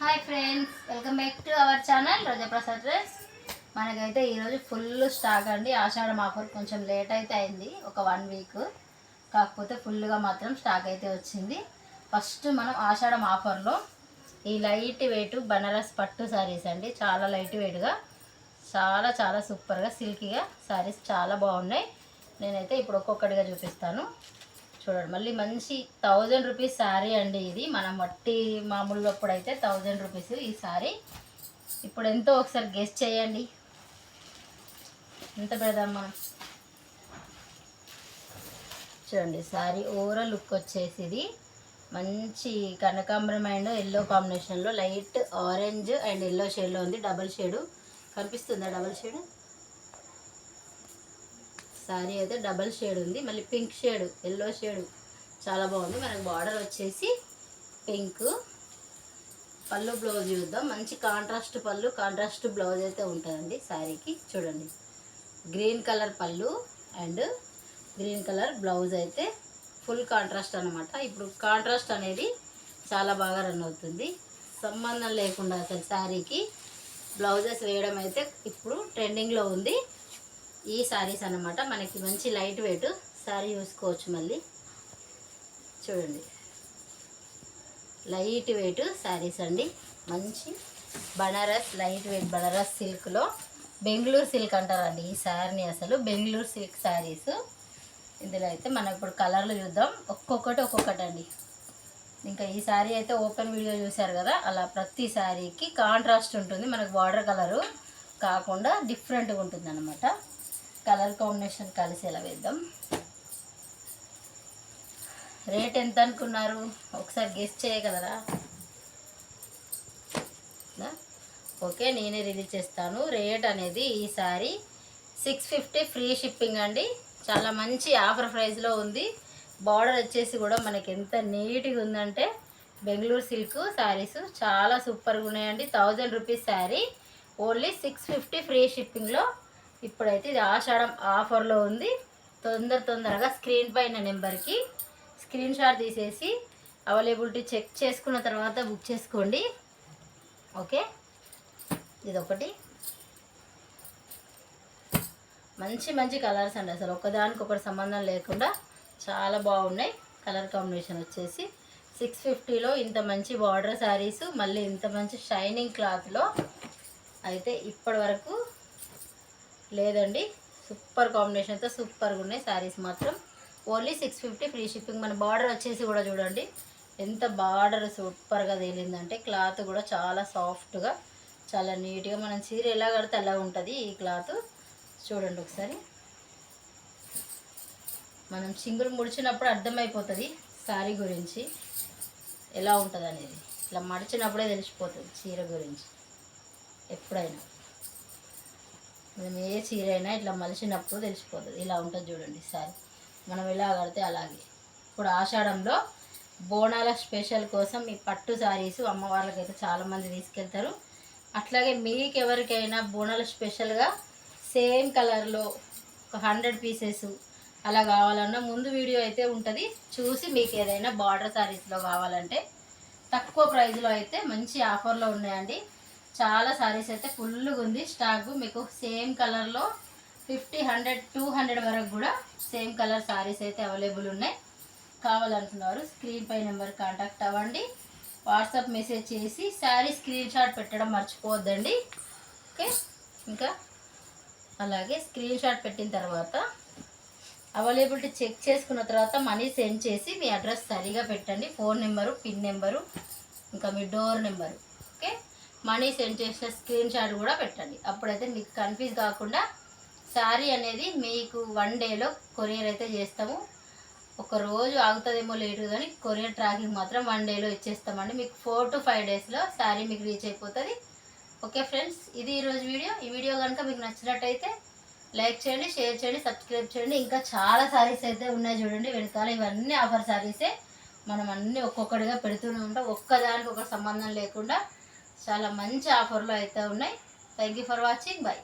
Hi friends welcome back to our channel Rajaprasad dress మనకైతే ఈరోజు full stock అండి. ఆషాఢం offer కొంచెం లేట్ అయితే అయింది ఒక వన్ వీక్ కాకపోతే ఫుల్గా మాత్రం స్టాక్ అయితే వచ్చింది. ఫస్ట్ మనం ఆషాఢం ఆఫర్లో ఈ లైట్ వెయిట్ బనారస్ పట్టు శారీస్ అండి. చాలా లైట్ వెయిట్గా చాలా చాలా సూపర్గా సిల్కీగా శారీస్ చాలా బాగున్నాయి. నేనైతే ఇప్పుడు ఒక్కొక్కటిగా చూపిస్తాను. చూడండి. మళ్ళీ మంచి థౌజండ్ రూపీస్ శారీ అండి ఇది. మనం మట్టి మామూలు అయితే థౌజండ్ రూపీస్ ఈ శారీ ఇప్పుడు ఎంతో ఒకసారి గెస్ట్ చేయండి. ఎంత పెడదాం మనం చూడండి శారీ ఓవరాల్ లుక్ వచ్చేసి ఇది. మంచి కనకాంబరం అండ్ ఎల్లో కాంబినేషన్లో లైట్ ఆరెంజ్ అండ్ ఎల్లో షేడ్లో ఉంది. డబల్ షేడు కనిపిస్తుందా డబల్ షేడ్ శారీ అయితే డబల్ షేడ్ ఉంది. మళ్ళీ పింక్ షేడ్ ఎల్లో షేడ్ చాలా బాగుంది. మనకు బార్డర్ వచ్చేసి పింక్. పళ్ళు బ్లౌజ్ చూద్దాం. మంచి కాంట్రాస్ట్ పళ్ళు కాంట్రాస్ట్ బ్లౌజ్ అయితే ఉంటుందండి శారీకి చూడండి. గ్రీన్ కలర్ పళ్ళు అండ్ గ్రీన్ కలర్ బ్లౌజ్ అయితే ఫుల్ కాంట్రాస్ట్ అనమాట ఇప్పుడు కాంట్రాస్ట్ అనేది చాలా బాగా రన్ అవుతుంది. సంబంధం లేకుండా అసలు శారీకి బ్లౌజెస్ వేయడం అయితే ఇప్పుడు ట్రెండింగ్లో ఉంది. ఈ శారీస్ అన్నమాట. మనకి మంచి లైట్ వెయిట్ శారీ చూసుకోవచ్చు మళ్ళీ. చూడండి. లైట్ వెయిట్ శారీస్ అండి. మంచి బనారస్ లైట్ వెయిట్ బనారస్ సిల్క్లో బెంగళూరు సిల్క్ అంటారండి ఈ శారీని అసలు. బెంగళూరు సిల్క్ శారీస్ ఇందులో అయితే మనం ఇప్పుడు కలర్లు చూద్దాం. ఒక్కొక్కటి ఒక్కొక్కటి అండి. ఇంకా ఈ శారీ అయితే ఓపెన్ వీడియో చూశారు కదా? అలా ప్రతి శారీకి కాంట్రాస్ట్ ఉంటుంది. మనకు బార్డర్ కలరు కాకుండా డిఫరెంట్గా ఉంటుంది అనమాట కలర్ కాంబినేషన్ కలిసేలా వేద్దాం? రేట్ ఎంత అనుకున్నారు? ఒకసారి గెస్ట్ చేయగలరా? ఓకే నేనే రిలీజ్ చేస్తాను. రేట్ అనేది ఈసారి సిక్స్ ఫిఫ్టీ ఫ్రీ షిప్పింగ్ అండి. చాలా మంచి ఆఫర్ ప్రైస్లో ఉంది. బార్డర్ వచ్చేసి కూడా మనకి ఎంత నీట్గా ఉందంటే బెంగళూరు సిల్క్ శారీస్ చాలా సూపర్గా ఉన్నాయండి. Thousand rupees sari only six fifty free షిప్పింగ్లో ఇప్పుడైతే ఇది ఆషాఢం ఆఫర్లో ఉంది. తొందర తొందరగా స్క్రీన్ పైన నెంబర్కి స్క్రీన్ షాట్ తీసేసి అవైలబిలిటీ చెక్ చేసుకున్న తర్వాత బుక్ చేసుకోండి. ఓకే? ఇదొకటి. మంచి మంచి కలర్స్ అండి అసలు. ఒకదానికి ఒకటి సంబంధం లేకుండా చాలా బాగున్నాయి. కలర్ కాంబినేషన్ వచ్చేసి సిక్స్ ఫిఫ్టీలో ఇంత మంచి బార్డర్ శారీస్ మళ్ళీ ఇంత మంచి షైనింగ్ క్లాత్లో అయితే ఇప్పటి వరకు లేదండి. సూపర్ కాంబినేషన్తో సూపర్గా ఉన్నాయి శారీస్ మాత్రం. Only six fifty free shipping. మన బార్డర్ వచ్చేసి కూడా చూడండి. ఎంత బార్డర్ సూపర్గా తేలిందంటే క్లాత్ కూడా చాలా సాఫ్ట్గా చాలా నీట్గా. మనం చీర ఎలా కడితే అలా ఉంటుంది ఈ క్లాత్. చూడండి ఒకసారి. మనం సింగులు ముడిచినప్పుడు అర్థమైపోతుంది శారీ గురించి. ఎలా ఉంటుంది అనేది ఇట్లా మడిచినప్పుడే తెలిసిపోతుంది చీర గురించి. ఎప్పుడైనా. మనం ఏ చీర అయినా ఇట్లా మలిచినప్పుడు తెలిసిపోతుంది. ఇలా ఉంటుంది చూడండి సారీ మనం ఎలా కడితే అలాగే. ఇప్పుడు ఆషాఢంలో బోనాల స్పెషల్ కోసం ఈ పట్టు శారీస్ అమ్మవార్లకి అయితే చాలామంది తీసుకెళ్తారు. అట్లాగే మీకు ఎవరికైనా బోనాల స్పెషల్గా సేమ్ కలర్లో ఒక హండ్రెడ్ పీసెస్ అలా కావాలన్నా ముందు వీడియో అయితే ఉంటుంది. చూసి మీకు ఏదైనా బార్డర్ శారీస్లో కావాలంటే తక్కువ ప్రైస్లో అయితే మంచి ఆఫర్లో ఉన్నాయండి. చాలా సారీస్ అయితే ఫుల్గా ఉంది. స్టాక్ మీకు సేమ్ కలర్లో ఫిఫ్టీ హండ్రెడ్ టూ హండ్రెడ్ వరకు కూడా సేమ్ కలర్ సారీస్ అయితే అవైలబుల్ ఉన్నాయి. కావాలనుకున్నారు స్క్రీన్ పై నెంబర్ కాంటాక్ట్ అవ్వండి. వాట్సాప్ మెసేజ్ చేసి శారీ స్క్రీన్ షాట్ పెట్టడం మర్చిపోవద్దండి. ఓకే? ఇంకా అలాగే స్క్రీన్ షాట్ పెట్టిన తర్వాత అవైలబిలిటీ చెక్ చేసుకున్న తర్వాత మనీ సెండ్ చేసి మీ అడ్రస్ సరిగా పెట్టండి. ఫోన్ నెంబరు పిన్ నెంబరు ఇంకా మీ డోర్ నెంబరు మనీ సెండ్ చేసిన స్క్రీన్ షాట్ కూడా పెట్టండి. అప్పుడైతే మీకు కన్ఫ్యూజ్ కాకుండా శారీ అనేది మీకు వన్ డేలో కొరియర్ అయితే చేస్తాము. ఒక రోజు ఆగుతుందేమో లేటు కానీ కొరియర్ ట్రాకింగ్ మాత్రం వన్ డేలో ఇచ్చేస్తామండి. మీకు ఫోర్ టు ఫైవ్ డేస్లో శారీ మీకు రీచ్ అయిపోతుంది. ఓకే ఫ్రెండ్స్ ఇది ఈరోజు వీడియో ఈ వీడియో కనుక మీకు నచ్చినట్టయితే లైక్ చేయండి షేర్ చేయండి సబ్స్క్రైబ్ చేయండి. ఇంకా చాలా శారీస్ అయితే ఉన్నాయి చూడండి. వెనకాల ఇవన్నీ ఆఫర్ శారీసే మనం అన్నీ ఒక్కొక్కటిగా పెడుతూనే ఉంటాం. ఒక్కదానికి ఒక సంబంధం లేకుండా చాలా మంచి ఆఫర్లు అయితే ఉన్నాయి. Thank you for watching bye